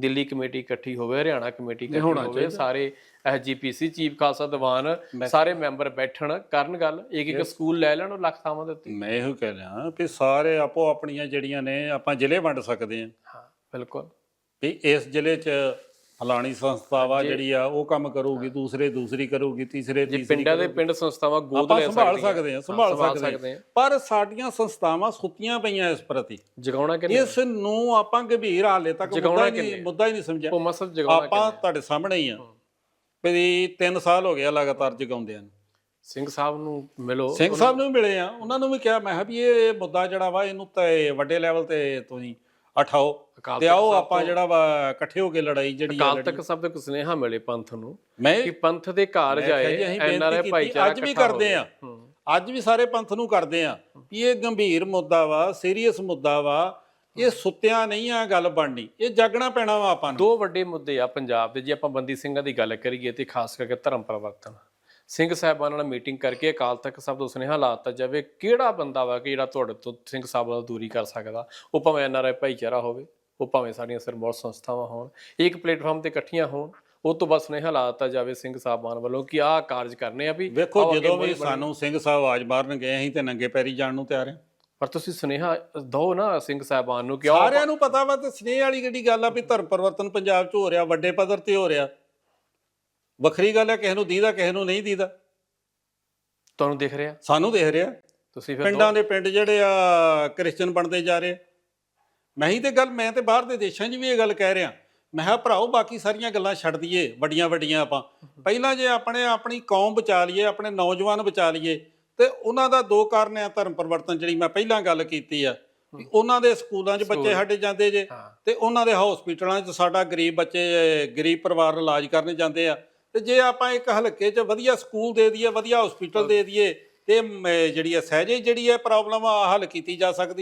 Delhi committee ਇਕੱਠੀ ਹੋਵੇ Haryana committee ਇਕੱਠੀ ਹੋਵੇ ਸਾਰੇ ਐਸਜੀਪੀਸੀ ਚੀਫ ਖਾਲਸਾ ਦੀਵਾਨ ਸਾਰੇ ਮੈਂਬਰ ਬੈਠਣ ਕਰਨ ਗੱਲ ਇੱਕ ਇੱਕ ਸਕੂਲ ਲੈ ਲੈਣ ਉਹ ਲੱਖ ਥਾਵਾਂ ਦੇ ਉੱਤੇ। ਮੈਂ ਇਹੋ ਕਹਿ ਰਿਹਾ ਵੀ ਸਾਰੇ ਆਪੋ ਆਪਣੀਆਂ ਜਿਹੜੀਆਂ ਨੇ ਆਪਾਂ ਜ਼ਿਲ੍ਹੇ ਵੰਡ ਸਕਦੇ ਹਾਂ। ਹਾਂ ਬਿਲਕੁਲ। ਵੀ ਇਸ ਜ਼ਿਲ੍ਹੇ 'ਚ ਫਲਾਣੀ ਸੰਸਥਾ ਵਾ ਜਿਹੜੀ ਆ ਉਹ ਕੰਮ ਕਰੂਗੀ ਦੂਸਰੇ ਦੂਸਰੀ ਕਰੂਗੀ ਤੀਸਰੇ ਤੀਸਰੀ ਪਿੰਡਾਂ ਦੇ ਪਿੰਡ ਸੰਸਥਾਵਾਂ ਗੋਦ ਆਪਾਂ ਲੈ ਸੰਭਾਲ। ਸਕਦੇ ਹਾਂ ਸੰਭਾਲ ਸਕਦੇ ਹਾਂ। ਪਰ ਸਾਡੀਆਂ ਸੰਸਥਾਵਾਂ ਸੁੱਤੀਆਂ ਪਈਆਂ ਇਸ ਪ੍ਰਤੀ। ਜਗਾਉਣਾ ਕਿ ਇਸ ਨੂੰ ਆਪਾਂ ਗੰਭੀਰ ਹਾਲੇ ਤੱਕ ਮੁੱਦਾ ਨਹੀਂ ਮੁੱਦਾ ਹੀ ਨਹੀਂ ਸਮਝਿਆ। ਉਹ ਮਸਲ ਜਗਾਉਣਾ ਆਪਾਂ ਤੁਹਾਡੇ ਸਾਹਮਣੇ ਹੀ ਆ। ਵੀ 3 ਸਾਲ ਹੋ ਗਿਆ ਲਗਾਤਾਰ ਜਗਾਉਂਦਿਆਂ ਨੂੰ। ਸਿੰਘ ਸਾਹਿਬ ਨੂੰ ਮਿਲੋ। ਸਿੰਘ ਸਾਹਿਬ ਨੂੰ ਮਿਲੇ ਆ। ਉਹਨਾਂ ਨੂੰ ਵੀ ਕਿਹਾ ਮੈਂ ਕਿਹਾ ਵੀ ਇਹ ਮੁੱਦਾ ਜਿਹੜਾ ਵਾ ਇਹਨੂੰ ਤੇ ਵੱਡੇ ਲੈਵਲ ਤੇ ਤੁਸੀਂ ਅਕਾਲ ਤੇ ਆਓ ਆਪਾਂ ਜਿਹੜਾ ਵਾ ਇਕੱਠੇ ਹੋ ਕੇ ਲੜਾਈ ਜਿਹੜੀ ਅਕਾਲ ਤਖਤ ਸਾਹਿਬ ਦੇ ਸੁਨੇਹਾ ਮਿਲੇ ਪੰਥ ਨੂੰ ਕਿ ਪੰਥ ਦੇ ਘਰ ਜਾਏ ਐਨਆਰਆਈ ਭਾਈਚਾਰਾ ਅੱਜ ਵੀ ਕਰਦੇ ਆ। ਅੱਜ ਵੀ ਸਾਰੇ ਪੰਥ ਨੂੰ ਕਰਦੇ ਆ ਵੀ ਇਹ ਗੰਭੀਰ ਮੁੱਦਾ ਵਾ ਸੀਰੀਅਸ ਮੁੱਦਾ ਵਾ ਇਹ ਸੁੱਤਿਆਂ ਨਹੀਂ ਆ ਗੱਲ ਬਣਨੀ ਇਹ ਜਾਗਣਾ ਪੈਣਾ ਵਾ ਆਪਾਂ ਨੂੰ। ਦੋ ਵੱਡੇ ਮੁੱਦੇ ਆ ਪੰਜਾਬ ਦੇ ਜੇ ਆਪਾਂ ਬੰਦੀ ਸਿੰਘਾਂ ਦੀ ਗੱਲ ਕਰੀਏ ਤੇ ਖਾਸ ਕਰਕੇ ਧਰਮ ਪਰਿਵਰਤਨ। ਸਿੰਘ ਸਾਹਿਬਾਨ ਨਾਲ ਮੀਟਿੰਗ ਕਰਕੇ ਅਕਾਲ ਤਖਤ ਸਾਹਿਬ ਤੋਂ ਸੁਨੇਹਾ ਲਾਤਾ ਜਾਵੇ ਕਿਹੜਾ ਬੰਦਾ ਵਾ ਕਿ ਜਿਹੜਾ ਤੁਹਾਡੇ ਤੋਂ ਸਿੰਘ ਸਾਹਿਬ ਨਾਲ ਦੂਰੀ ਕਰ ਸਕਦਾ? ਉਹ ਭਾਵੇਂ ਐਨਆਰਆਈ ਭਾਈਚਾਰਾ ਹੋਵੇ ਉਹ ਭਾਵੇਂ ਸਾਡੀਆਂ ਸਰਮੌਰ ਸੰਸਥਾਵਾਂ ਹੋਣ ਇੱਕ ਪਲੇਟਫਾਰਮ ਤੇ ਇਕੱਠੀਆਂ ਹੋਣ ਉਹ ਤੋਂ ਬਸ ਸੁਨੇਹਾ ਲਾਤਾ ਜਾਵੇ ਸਿੰਘ ਸਾਹਿਬਾਨ ਵੱਲੋਂ ਕਿ ਆਹ ਕਾਰਜ ਕਰਨੇ ਆ ਵੀ ਵੇਖੋ ਆਓ ਅੱਗੇ ਜਦੋਂ ਵੀ ਬੜੀ- ਸਾਨੂੰ ਸਿੰਘ ਸਾਹਿਬ ਆਵਾਜ਼ ਮਾਰਨ ਗਏ ਅਸੀਂ ਤੇ ਨੰਗੇ ਪੈਰੀ ਜਾਣ ਨੂੰ ਤਿਆਰ ਆ ਪਰ ਤੁਸੀਂ ਸੁਨੇਹਾ ਦਿਓ ਨਾ ਸਿੰਘ ਸਾਹਿਬਾਨ ਨੂੰ ਕਿ ਆਓ ਸਾਰਿਆਂ ਨੂੰ ਪਤਾ ਵਾ ਤੇ ਸਨੇਹ ਵਾਲੀ ਕਿਹੜੀ ਗੱਲ ਆ ਵੀ ਧਰਮ ਪਰਿਵਰਤਨ ਪੰਜਾਬ 'ਚ ਹੋ ਰਿਹਾ ਵੱਡੇ ਪੱਧਰ ਤੇ ਹੋ ਰਿਹਾ। ਵੱਖਰੀ ਗੱਲ ਹੈ ਕਿਸੇ ਨੂੰ ਦੀਦਾ ਕਿਸੇ ਨੂੰ ਨਹੀਂ ਦੀਦਾ। ਤੁਹਾਨੂੰ ਦਿਖ ਰਿਹਾ? ਸਾਨੂੰ ਦੇਖ ਰਿਹਾ। ਤੁਸੀਂ ਫਿਰ ਪਿੰਡਾਂ ਦੇ ਪਿੰਡ ਜਿਹੜੇ ਆ ਕ੍ਰਿਸਚੀਅਨ ਬਣਦੇ ਜਾ ਰਹੇ। ਮੈਂ ਹੀ ਤੇ ਗੱਲ ਮੈਂ ਤੇ ਬਾਹਰ ਦੇ ਦੇਸ਼ਾਂ 'ਚ ਵੀ ਇਹ ਗੱਲ ਕਹਿ ਰਿਹਾ। ਮੈਂ ਕਿਹਾ ਭਰਾਓ ਬਾਕੀ ਸਾਰੀਆਂ ਗੱਲਾਂ ਛੱਡ ਦਈਏ ਵੱਡੀਆਂ ਵੱਡੀਆਂ ਆਪਾਂ। ਪਹਿਲਾਂ ਜੇ ਆਪਣੇ ਆਪਣੀ ਕੌਮ ਬਚਾ ਲਈਏ ਆਪਣੇ ਨੌਜਵਾਨ ਬਚਾ ਲਈਏ ਤੇ ਉਹਨਾਂ ਦਾ ਦੋ ਕਾਰਨ ਆ ਧਰਮ ਪਰਿਵਰਤਨ ਜਿਹੜੀ ਮੈਂ ਪਹਿਲਾਂ ਗੱਲ ਕੀਤੀ ਆ। ਵੀ ਉਹਨਾਂ ਦੇ ਸਕੂਲਾਂ 'ਚ ਬੱਚੇ ਸਾਡੇ ਜਾਂਦੇ ਜੇ ਹਾਂ। ਤੇ ਉਹਨਾਂ ਦੇ ਹਸਪੀਟਲਾਂ 'ਚ ਸਾਡਾ ਗਰੀਬ ਬੱਚੇ ਗਰੀਬ ਪਰਿਵਾਰ ਇਲਾਜ ਕਰਨ ਜਾਂਦੇ ਆ। ਤੇ ਜੇ ਆਪਾਂ ਇੱਕ ਹਲਕੇ 'ਚ ਵਧੀਆ ਸਕੂਲ ਦੇ ਦਈਏ, ਵਧੀਆ ਹਸਪੀਟਲ ਦੇ ਦਈਏ, ਤੇ ਮ- ਜਿਹੜੀ ਆ ਸਹਿਜੇ ਜਿਹੜੀ ਹੈ ਪ੍ਰੋਬਲਮ ਆ, ਹੱਲ ਕੀਤੀ ਜਾ ਸਕਦੀ